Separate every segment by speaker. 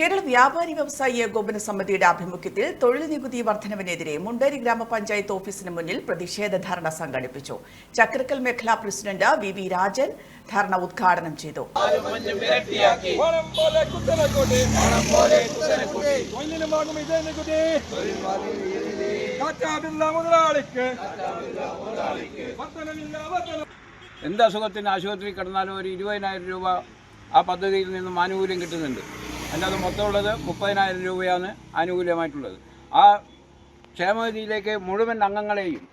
Speaker 1: കേരള വ്യാപാരി വ്യവസായി ഏകോപന സമിതിയുടെ ആഭിമുഖ്യത്തിൽ തൊഴിൽ നികുതി വർധനവിനെതിരെ മുണ്ടേരി ഗ്രാമപഞ്ചായത്ത് ഓഫീസിന് മുന്നിൽ പ്രതിഷേധ ധർണ സംഘടിപ്പിച്ചു. ചക്രക്കൽ മേഖലാ president V V Rajan dharna ഉദ്ഘാടനം ചെയ്തു.
Speaker 2: എന്ത് അസുഖത്തിന് ആശുപത്രി കിടന്നാലും ഒരു ഇരുപതിനായിരം രൂപ ആ പദ്ധതിയിൽ നിന്നും ആനുകൂല്യം കിട്ടുന്നുണ്ട്. അതിന്റെ അത് മൊത്തമുള്ളത് മുപ്പതിനായിരം രൂപയാണ് ആനുകൂല്യമായിട്ടുള്ളത്. ആ ക്ഷേമനിധിയിലേക്ക് മുഴുവൻ അംഗങ്ങളെയും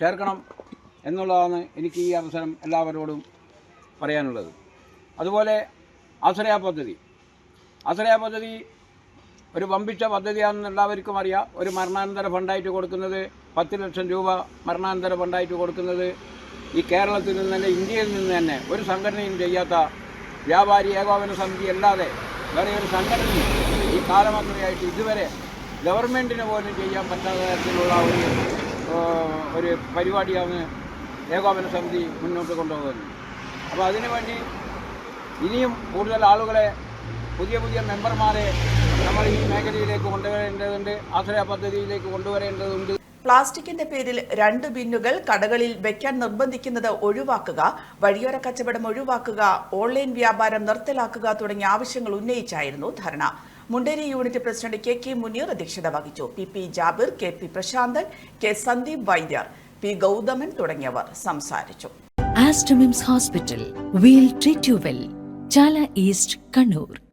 Speaker 2: ചേർക്കണം എന്നുള്ളതാണ് എനിക്ക് ഈ അവസരം എല്ലാവരോടും പറയാനുള്ളത്. അതുപോലെ ആശ്രയ പദ്ധതി. ആശ്രയ പദ്ധതി ഒരു വമ്പിച്ച പദ്ധതിയാണെന്ന് എല്ലാവർക്കും അറിയാം. ഒരു മരണാനന്തര ഫണ്ടായിട്ട് കൊടുക്കുന്നത് പത്ത് ലക്ഷം രൂപ മരണാനന്തര ഫണ്ടായിട്ട് കൊടുക്കുന്നത് ഈ കേരളത്തിൽ നിന്ന് തന്നെ ഇന്ത്യയിൽ നിന്ന് തന്നെ ഒരു സംഘടനയും ചെയ്യാത്ത വ്യാപാരി ഏകോപന സമിതി അല്ലാതെ വേറെ ഒരു സംഘടനയും ഈ കാലമാത്രയായിട്ട് ഇതുവരെ ഗവൺമെന്റിന് പോലും ചെയ്യാൻ പറ്റാത്ത തരത്തിലുള്ള ഒരു ഒരു പരിപാടിയാണ് ഏകോപന സമിതി മുന്നോട്ട് കൊണ്ടുപോകുന്നത്. അപ്പോൾ അതിനുവേണ്ടി ഇനിയും കൂടുതൽ ആളുകളെ പുതിയ പുതിയ മെമ്പർമാരെ നമ്മൾ ഈ മേഖലയിലേക്ക് കൊണ്ടുവരേണ്ടതുണ്ട് ആശ്രയ പദ്ധതിയിലേക്ക് കൊണ്ടുവരേണ്ടതുണ്ട്.
Speaker 1: പ്ലാസ്റ്റിക്കിന്റെ പേരിൽ രണ്ട് ബിന്നുകൾ കടകളിൽ വെക്കാൻ നിർബന്ധിക്കുന്നത് ഒഴിവാക്കുക വഴിയോര കച്ചവടം ഒഴിവാക്കുക ഓൺലൈൻ വ്യാപാരം നിർത്തലാക്കുക തുടങ്ങിയ ആവശ്യങ്ങൾ ഉന്നയിച്ചായിരുന്നു dharna. Munderi unit president K K Muneer അധ്യക്ഷത വഹിച്ചു. P P Jabir K P Prasanthan K Sandeep Vaidyar P Gouthaman തുടങ്ങിയവർ സംസാരിച്ചു.
Speaker 3: Aster MIMS hospital we'll treat you well Chala east Kannur.